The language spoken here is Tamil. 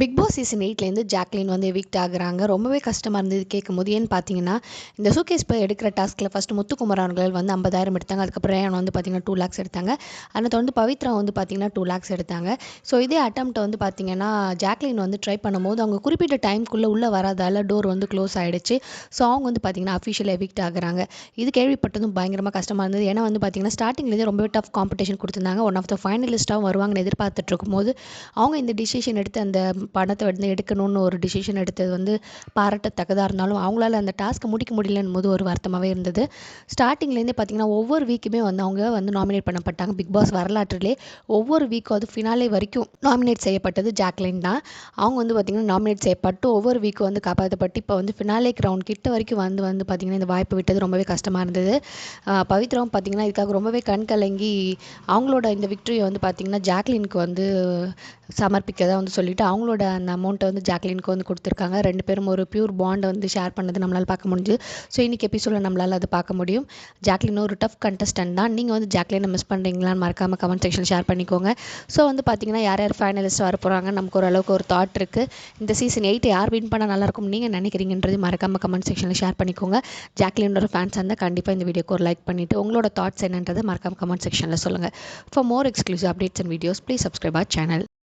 பிக் பாஸ் சீசன் எயிட்லேருந்து ஜாக்லின் வந்து எவிக்ட் ஆகுறாங்க. ரொம்பவே கஷ்டமாக இருந்தது கேட்கும்போது. ஏன்னு பார்த்தீங்கன்னா இந்த சூகேஸ் போய் எடுக்கிற டாஸ்கில் ஃபஸ்ட்டு முத்துக்குமார் அவர்கள் வந்து ஐம்பதாயிரம் எடுத்தாங்க. அதுக்கப்புறம் ரேயான் வந்து பார்த்தீங்கன்னா டூ லேக்ஸ் எடுத்தாங்க. அதை தொடர்ந்து பவித்ரா வந்து பார்த்தீங்கன்னா டூ லேக்ஸ் எடுத்தாங்க. ஸோ இதே அட்டம்ப்ட்டை வந்து பார்த்தீங்கன்னா ஜாக்லின் வந்து ட்ரை பண்ணும்போது அவங்க குறிப்பிட்ட டைம்குள்ளே உள்ளே வராதால டோர் வந்து க்ளோஸ் ஆகிடுச்சு ஸோ அவங்க வந்து பார்த்தீங்கன்னா அஃபிஷியல் எவிக்ட் ஆகுறாங்க. இது கேள்விப்பட்டதும் பயங்கரமாக கஷ்டமாக இருந்தது. ஏன்னா வந்து பார்த்தீங்கன்னா ஸ்டார்டிங்லேருந்து ரொம்பவே டஃப் காம்படிஷன் கொடுத்துருந்தாங்க. ஒன் ஆஃப் த ஃபைனலிஸ்ட்டாகவும் வருவாங்கன்னு எதிர்பார்த்துட்டு இருக்கும்போது அவங்க இந்த டிசிஷன் எடுத்து அந்த பணத்தை வந்து எடுக்கணும்னு ஒரு டிசிஷன் எடுத்தது வந்து பாராட்டத்தக்கதாக இருந்தாலும் அவங்களால அந்த டாஸ்க்கை முடிக்க முடியலன்னு போது ஒரு வருத்தமாகவே இருந்தது. ஸ்டார்டிங்லேருந்தே பார்த்தீங்கன்னா ஒவ்வொரு வீக்குமே வந்து அவங்க வந்து நாமினேட் பண்ணப்பட்டாங்க. பிக் பாஸ் வரலாற்றிலே ஒவ்வொரு வீக்கும் அது ஃபினாலே வரைக்கும் நாமினேட் செய்யப்பட்டது ஜாக்லின் தான். அவங்க வந்து பார்த்திங்கன்னா நாமினேட் செய்யப்பட்டு ஒவ்வொரு வீக்கும் வந்து காப்பாற்றப்பட்டு இப்போ வந்து ஃபினாலே கிரவுண்ட் கிட்ட வரைக்கும் வந்து வந்து பார்த்திங்கன்னா இந்த வாய்ப்பு விட்டது ரொம்பவே கஷ்டமாக இருந்தது. பவித்ராவும் பார்த்திங்கன்னா இதுக்காக ரொம்பவே கண் கலங்கி அவங்களோட இந்த விக்ட்ரியை வந்து பார்த்திங்கன்னா ஜாக்லினுக்கு வந்து சமர்ப்பிக்கதான் வந்து சொல்லிவிட்டு அவங்களோட அந்த அமௌண்ட்டை வந்து ஜாக்லினுக்கு வந்து கொடுத்துருக்காங்க. ரெண்டு பேரும் ஒரு பியூர் பாண்டை வந்து ஷேர் பண்ணது நம்மளால் பார்க்க முடிஞ்சு ஸோ இன்றைக்கி எபிசோடில் நம்மளால் அது பார்க்க முடியும். ஜாக்லின் ஒரு டஃப் கண்டஸ்டன்ட் தான். நீங்கள் வந்து ஜாக்லினை மிஸ் பண்ணுறீங்களான்னு மறக்காமல் கமெண்ட் செக்ஷன் ஷேர் பண்ணிக்கோங்க. ஸோ வந்து பார்த்தீங்கன்னா யார் யார் ஃபைனலிஸ்ட் வர போகிறாங்க நமக்கு ஓரளவுக்கு ஒரு தாட் இருக்குது இந்த சீசன் எயிட் யார் வின் பண்ணால் நல்லாயிருக்கும் நீங்கள் நினைக்கிறீங்கன்றது மறக்காமல் கமெண்ட் செக்ஷனில் ஷேர் பண்ணிக்கோங்க. ஜாக்லினோட ஃபேன்ஸ் இருந்தால் கண்டிப்பாக இந்த வீடியோக்கு ஒரு லைக் பண்ணிவிட்டு உங்களோட தாட்ஸ் என்னன்றதை மறக்காமல் கமெண்ட் செக்ஷனில் சொல்லுங்கள் for more exclusive updates and videos please subscribe our channel